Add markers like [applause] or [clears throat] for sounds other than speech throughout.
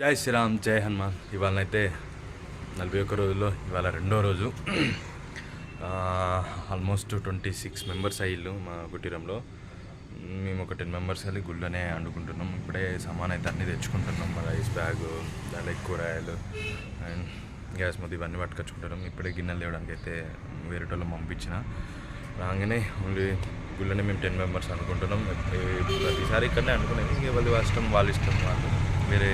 జై శ్రీరామ్ జై హనుమాన్. ఇవాళనైతే నలభై ఒక్క రోజుల్లో ఇవాళ రెండో రోజు. [clears throat] ఆల్మోస్ట్ ట్వంటీ సిక్స్ మెంబర్స్ అయ్యిళ్ళు మా కుటీరంలో మేము ఒక టెన్ మెంబర్స్ వెళ్ళి గుళ్ళనే వండుకుంటున్నాం ఇప్పుడే సామాన్ అయితే అన్నీ తెచ్చుకుంటున్నాం. మా రైస్ బ్యాగ్ దాని కూరగాయలు అండ్ గ్యాస్ మొదలు ఇవన్నీ పట్టుకొచ్చుకుంటున్నాం. ఇప్పుడే గిన్నెలు లేవడానికి అయితే వేరే పంపించిన. రాగానే ఓన్లీ గుళ్ళనే మేము టెన్ మెంబర్స్ అనుకుంటున్నాం. ప్రతిసారి ఇక్కడనే అనుకునేది ఇంక వాళ్ళ ఇష్టం వాళ్ళ ఇష్టం వాళ్ళు. వేరే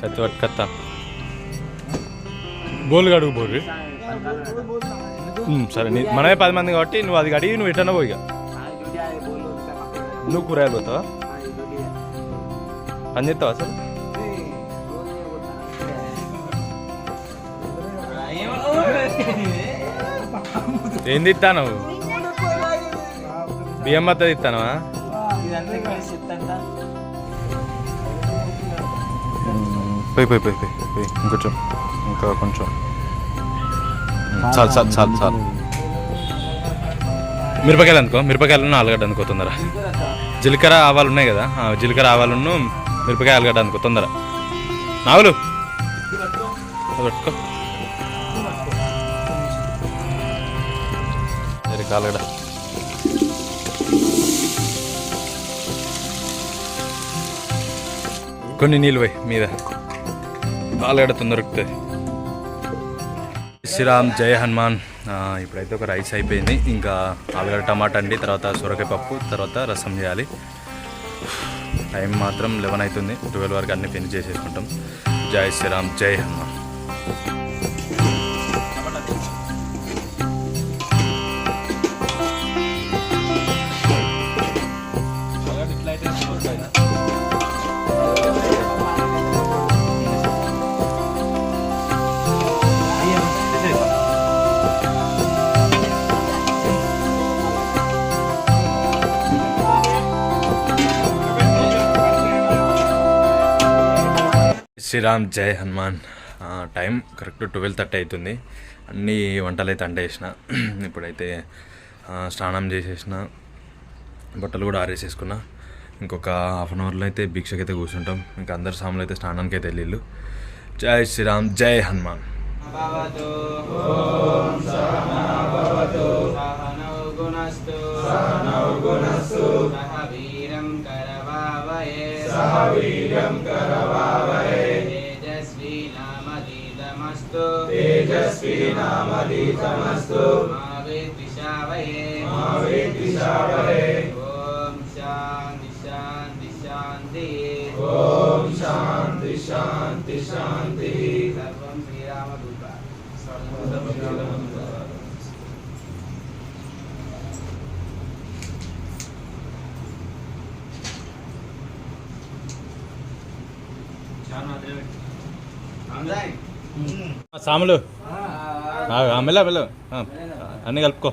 Kata-kata Bolgaru boleh సరే నీ మనమే పది మంది కాబట్టి నువ్వు అది అడిగి నువ్వు ఎటన్నా పోయిగా నువ్వు కూరగాయలు పోతావా? పని చేస్తావా అసలు? ఏం తిత్తాను బియ్యం మత్త తిత్తానవా పోయి పోయి పోయి పోయి పోయి ఇంకొంచెం ఇంకా కొంచెం. చాలు చాలు చాలు చాలు. మిరపకాయలు అనుకో మిరపకాయలను ఆలుగడ్డ అనుకో తొందర జీలకర్ర ఆవాలు ఉన్నాయి కదా? జీలకర్ర ఆవాలను మిరపకాయ ఆలుగడ్డ అనుకో తొందర నావులు అది ఆలుగడ్డ. కొన్ని నీళ్ళు పోయి మీద. ఆలుగడ్డ తొందరకుతుంది శ్రీరామ్ జయ హనుమాన్. ఇప్పుడైతే ఒక రైస్ అయిపోయింది. ఇంకా ఆలుగడ్డ టమాటా అండి తర్వాత సొరకాయ పప్పు తర్వాత రసం చేయాలి. టైం మాత్రం లెవెన్ అవుతుంది. ట్వెల్వ్ వరకు అన్ని ఫినిష్ చేసేసుకుంటాం. జై శ్రీరామ్ జై హనుమాన్. శ్రీరామ్ జై Hanuman. Time correct twelve thirty అవుతుంది. అన్ని వంటలు అయితే అండేసిన [clears throat] ఇప్పుడైతే స్నానం చేసేసిన. బట్టలు కూడా ఆరేసేసుకున్నా. ఇంకొక హాఫ్ అన్ అవర్లో అయితే భిక్షకి అయితే కూర్చుంటాం. ఇంకా అందరు సాములు అయితే స్నానానికి అయితే వెళ్ళిళ్ళు. జై శ్రీరామ్ జై హనుమాన్. భవతు ఓం సహనాభవతు సహనౌ తేజస్వీ నామదీతమస్తు మా విద్విషావహే మా విద్విషావహే ఓం శాంతి శాంతి శాంతి ఓం శాంతి శాంతి శాంతి సర్వం శ్రీరామదూత సర్వం శ్రీరామదూత సాములు. మెల్ల మెల్ల. అన్నీ కలుపుకో.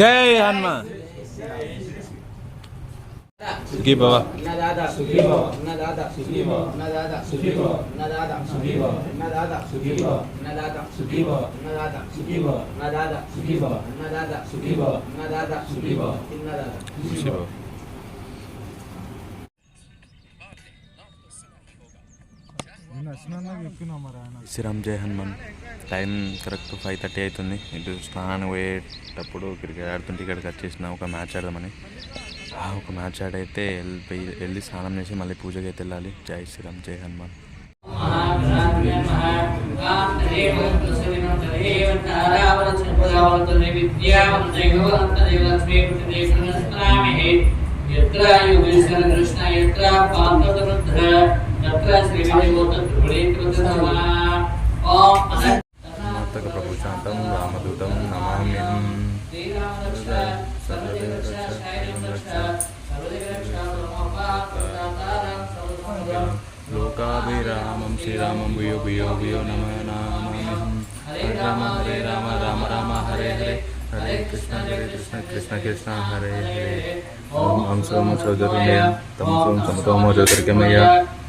జై హనుమాన్. అన్నదాత శ్రీరామ్ జై Hanuman. Time correct five thirty అవుతుంది. ఇటు స్నానానికి పోయేటప్పుడు క్రికెట్ ఆడుతుంటే ఇక్కడికి వచ్చేసిన ఒక మ్యాచ్ ఆడదామని. ఒక మ్యాచ్ ఆడైతే వెళ్ళిపోయి వెళ్ళి స్నానం చేసి మళ్ళీ పూజకి అయితే వెళ్ళాలి. జై శ్రీరామ్ జై హనుమాన్. ప్రభు శాంతం రామదూతం నమామ్యం लोकाभिरामं श्रीरामं भूयो भूयो भूयो नमः नामाम्यहं हरे राम हरे राम राम राम, हरे हरे। हरे कृष्ण हरे कृष्ण कृष्ण कृष्ण, हरे हरे। ॐ हंसोम सौजर्यमया तं सोम समतोमो ज्योतिर्गमया।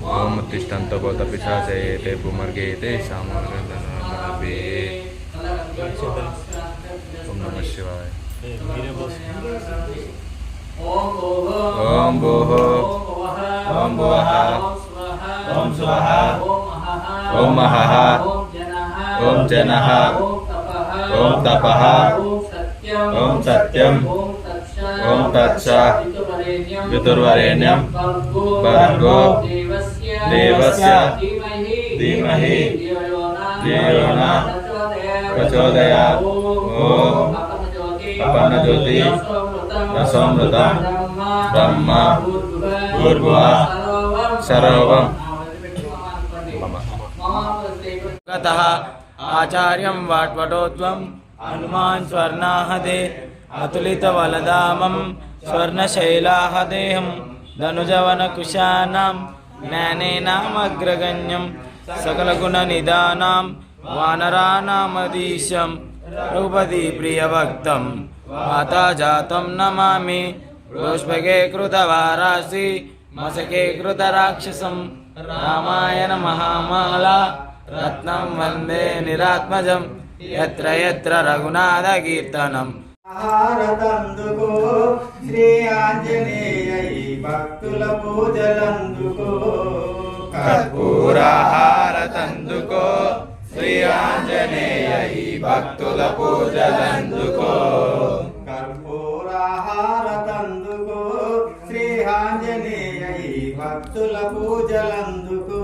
Bumutistanto bauta pisa se te bumarge te samargatanabe. Om Namah Om Boho. Om Boha. Om Swaha. Om Mahaha. Om Janaha. Om Tapaha. Om Satyam. Om Tatsa Viturvarenyam Bargo. देवस्य धीमहि धियो न प्रचोदयात् ॐ अपनज्योति रसोमृतं ब्रह्म भूर्भुवः सर्वं मम गतः आचार्यं वाट्वटोत्वं हनुमान् स्वर्णाहदे अतुलितवलदामं स्वर्णशैलाहदेहं धनुजवनकुशानां జ్ఞానేనామగ్రగణ్యం సకలగుణనిదానాం వానరానామధీశం రూపది ప్రియభక్తం మాతా జాతం నమామి రోష్భగే కృతవారాసి మసకే కృతరాక్షసం రామాయణ మహామాల రత్నం వందే నిరాత్మజం ఎత్ర ఎత్ర రఘునాథ కీర్తనం హారతందుకో శ్రీ ఆంజనేయ భక్తుల పూజలందుకో. కర్పూరహారతందుకో శ్రీ ఆంజనేయ భక్తుల పూజలందుకో. కర్పూరహారతందుకో శ్రీ ఆంజనేయ భక్తుల పూజలందుకో.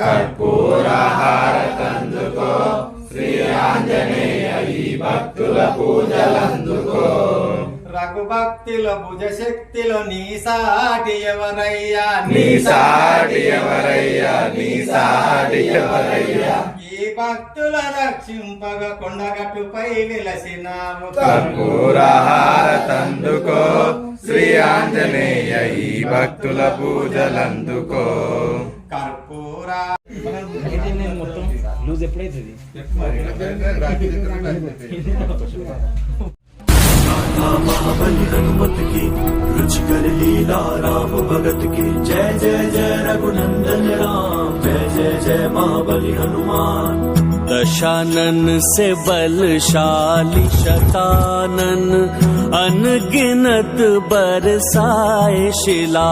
కర్పూరహారతందుకో శ్రీ ఆంజనేయ భక్తుల పూజలందుకో రఘుభక్తిలో భుజ శక్తిలో నీ సాటి ఎవరయ్యా నీ సాటి ఎవరయ్యా నీ సాటి ఎవరయ్యా. ఈ భక్తుల రక్షింపగ కొండగట్టుపై విలసినావు కర్పూరహార తందుకో శ్రీ ఆంజనేయ ఈ భక్తుల పూజలందుకో. లూజ్ ఎప్పుడైతుంది महाबली हनुमत की रुचिकर लीला राम भगत की जय जय जय रघुनंदन राम जय जय जय महाबली हनुमान दशानन से बलशाली शतानन अनगिनत बरसाए शिला